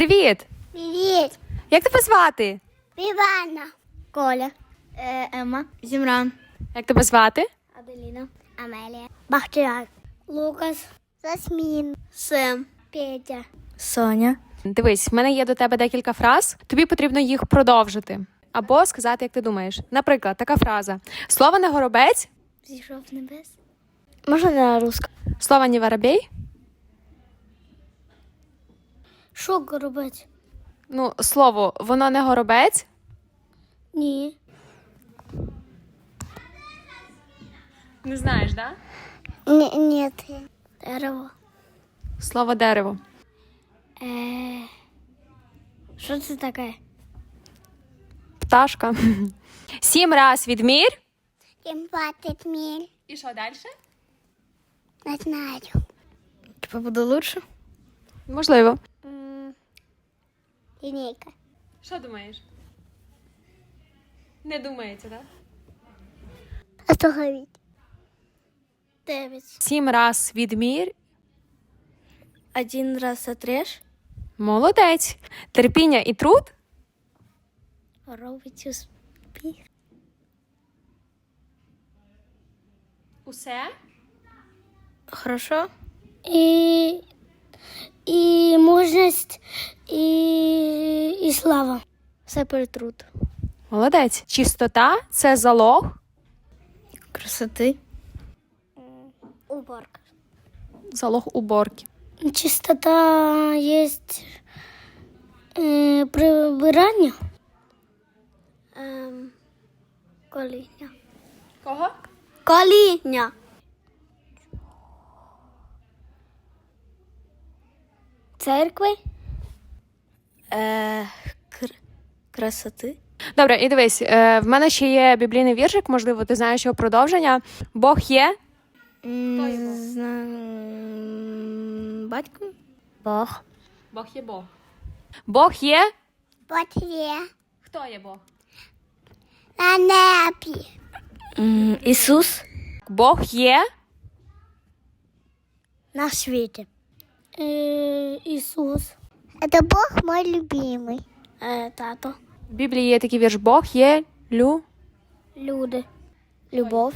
Привіт! Привіт! Як тебе звати? Івана. Коля. Е, Ема. Зімран. Як тебе звати? Аделіна. Амелія. Бахтияр. Лукас. Засмін. Сем. Петя. Соня. Дивись, в мене є до тебе декілька фраз. Тобі потрібно їх продовжити або сказати, як ти думаєш. Наприклад, така фраза: слово не горобець, Зійшов небес. Можна на русском? слово не воробей. Що робити? Ну, слово, воно не горобець. Ні. Не знаєш, да? Ні, ні. Дерево. Слово дерево. Е... Що це таке? Пташка. Сім раз відмір. Тим платить міль. І що далі? Не знаю. Типа буде лучше? Можливо. Лінійка. Що думаєш? Не думається, так? Говорить? Дев'ять. Сім раз відмір. Один раз отрежь. Молодець. Терпіння і труд. Робить успіх. Усе. Хорошо? І, і мужність, і слава. Все перетрут. Молодець. Чистота це залог. Красоти. Уборка. Залог уборки. Чистота есть э, прибирання. Ем, коління. Кого? Коління. Церкви. Е. Красоти. Добре, і дивись, е, в мене ще є біблійний віршик, можливо, ти знаєш його продовження. Бог є. Батько? Бог. Бог є Бог. Бог є. Бог є Хто є Бог? на небі. Ісус. Бог є. На світі. Е, Ісус. Это Бог мой любимый. Е, тато. В Біблії є такий вірш Бог є лю. Люди. Любов.